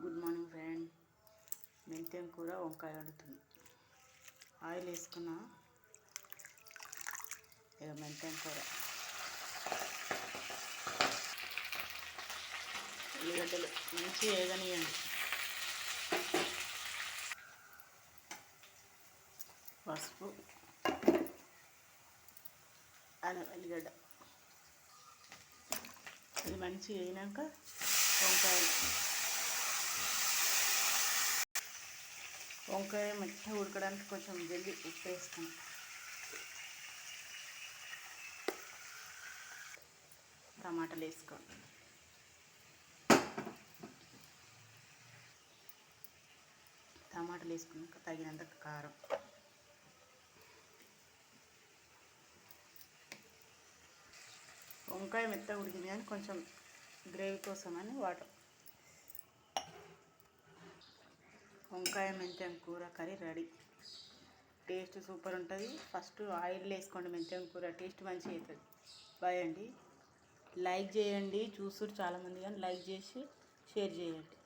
Good morning friend. మెంతెం కూర వంకాయ వండుతుంది. ఆయిల్ వేసుకున్న. ఇక మెంతెం కూర. ఉల్లిగడ్డలు మంచి వేగనియండి పసుపు అలా ఉల్లిగడ్డ ఇది మంచిగా అయినాక వంకాయ మెత్తగా ఉడకడానికి కొంచెం జల్ది ఉప్పు వేస్తాను టమాటాలు వేసుకోండి టమాటాలు వేసుకున్నాక తగినంత కారం. వంకాయ మెత్త ఉడికింది కానీ కొంచెం గ్రేవీ కోసమని వాటర్ వంకాయ మెంతెం కూర కర్రీ రెడీ. టేస్ట్ సూపర్ ఉంటుంది. ఫస్ట్ ఆయిల్ వేసుకోండి మెంతెం కూర టేస్ట్ మంచిగా అవుతుంది బాయ్ అండి. లైక్ చేయండి చూసుడు చాలామంది కానీ లైక్ చేసి షేర్ చేయండి.